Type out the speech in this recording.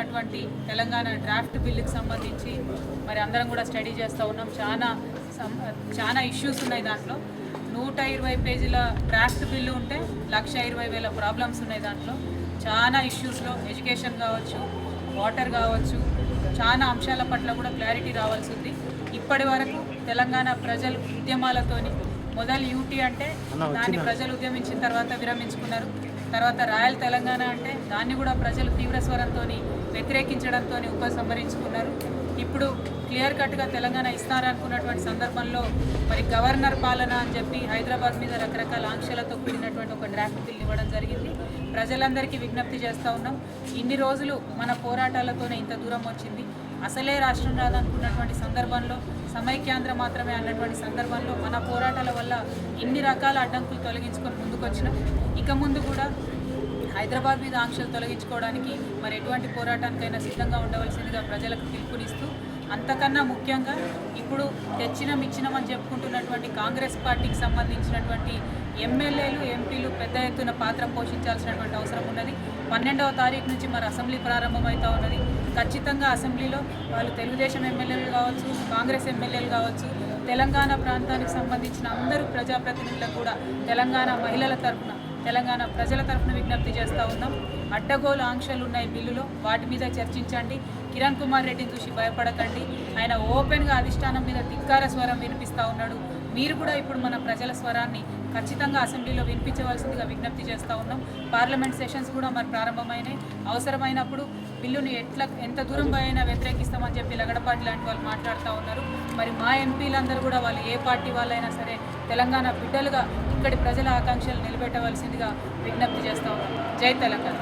ఉన్నటువంటి తెలంగాణ డ్రాఫ్ట్ బిల్లుకి సంబంధించి మరి అందరం కూడా స్టడీ చేస్తూ ఉన్నాం. చాలా చాలా ఇష్యూస్ ఉన్నాయి దాంట్లో. నూట ఇరవై పేజీల డ్రాఫ్ట్ బిల్లు ఉంటే లక్ష ఇరవై వేల ప్రాబ్లమ్స్ ఉన్నాయి దాంట్లో. చాలా ఇష్యూస్లో ఎడ్యుకేషన్ కావచ్చు వాటర్ కావచ్చు చాలా అంశాల పట్ల కూడా క్లారిటీ రావాల్సి ఉంది. ఇప్పటి వరకు తెలంగాణ ప్రజలు ఉద్యమాలతోని మొదలు యూటీ అంటే దాన్ని ప్రజలు ఉద్యమించిన తర్వాత విరమించుకున్నారు. తర్వాత రాయల్ తెలంగాణ అంటే దాన్ని కూడా ప్రజలు తీవ్ర స్వరంతో వ్యతిరేకించడంతో ఉపసంహరించుకున్నారు. ఇప్పుడు క్లియర్ కట్గా తెలంగాణ ఇస్తారనుకున్నటువంటి సందర్భంలో మరి గవర్నర్ పాలన అని చెప్పి హైదరాబాద్ మీద రకరకాల ఆంక్షలతో కూడినటువంటి ఒక డ్రాఫ్ట్ బిల్ ఇవ్వడం జరిగింది. ప్రజలందరికీ విజ్ఞప్తి చేస్తూ ఉన్నాం. ఇన్ని రోజులు మన పోరాటాలతోనే ఇంత దూరం వచ్చింది. అసలే రాష్ట్రం రాదనుకున్నటువంటి సందర్భంలో సమైక్యాంధ్ర మాత్రమే అన్నటువంటి సందర్భంలో మన పోరాటాల వల్ల ఇన్ని రకాల అడ్డంకులు తొలగించుకొని ముందుకొచ్చినాం. ఇక ముందు కూడా హైదరాబాద్ మీద ఆంక్షలు తొలగించుకోవడానికి మరి ఎటువంటి పోరాటానికైనా సిద్ధంగా ఉండవలసిందిగా ప్రజలకు పిలుపునిస్తూ అంతకన్నా ముఖ్యంగా ఇప్పుడు తెచ్చినం ఇచ్చినామని చెప్పుకుంటున్నటువంటి కాంగ్రెస్ పార్టీకి సంబంధించినటువంటి ఎమ్మెల్యేలు ఎంపీలు పెద్ద ఎత్తున పాత్ర పోషించాల్సినటువంటి అవసరం ఉన్నది. పన్నెండవ తారీఖు నుంచి మరి అసెంబ్లీ ప్రారంభమవుతూ ఉన్నది. ఖచ్చితంగా అసెంబ్లీలో వాళ్ళు తెలుగుదేశం ఎమ్మెల్యేలు కావచ్చు కాంగ్రెస్ ఎమ్మెల్యేలు కావచ్చు తెలంగాణ ప్రాంతానికి సంబంధించిన అందరూ ప్రజాప్రతినిధులకు కూడా తెలంగాణ మహిళల తరఫున తెలంగాణ ప్రజల తరఫున విజ్ఞప్తి చేస్తూ ఉన్నాం. అడ్డగోలు ఆంక్షలు ఉన్నాయి బిల్లులో వాటి మీద చర్చించండి. కిరణ్ కుమార్ రెడ్డిని చూసి భయపడకండి. ఆయన ఓపెన్గా అధిష్టానం మీద ధిక్కార స్వరం వినిపిస్తూ ఉన్నాడు. మీరు కూడా ఇప్పుడు మన ప్రజల స్వరాన్ని ఖచ్చితంగా అసెంబ్లీలో వినిపించవలసిందిగా విజ్ఞప్తి చేస్తూ ఉన్నాం. పార్లమెంట్ సెషన్స్ కూడా మరి ప్రారంభమైనాయి. అవసరమైనప్పుడు బిల్లుని ఎట్లా ఎంత దూరం పోయినా వ్యతిరేకిస్తామని చెప్పి లగడపాటి లాంటి వాళ్ళు మాట్లాడుతూ ఉన్నారు. మరి మా ఎంపీలందరూ కూడా వాళ్ళు ఏ పార్టీ వాళ్ళైనా సరే తెలంగాణ బిడ్డలుగా ఇక్కడి ప్రజల ఆకాంక్షలు నిలబెట్టవలసిందిగా విజ్ఞప్తి చేస్తూ ఉన్నాం. జై తెలంగాణ.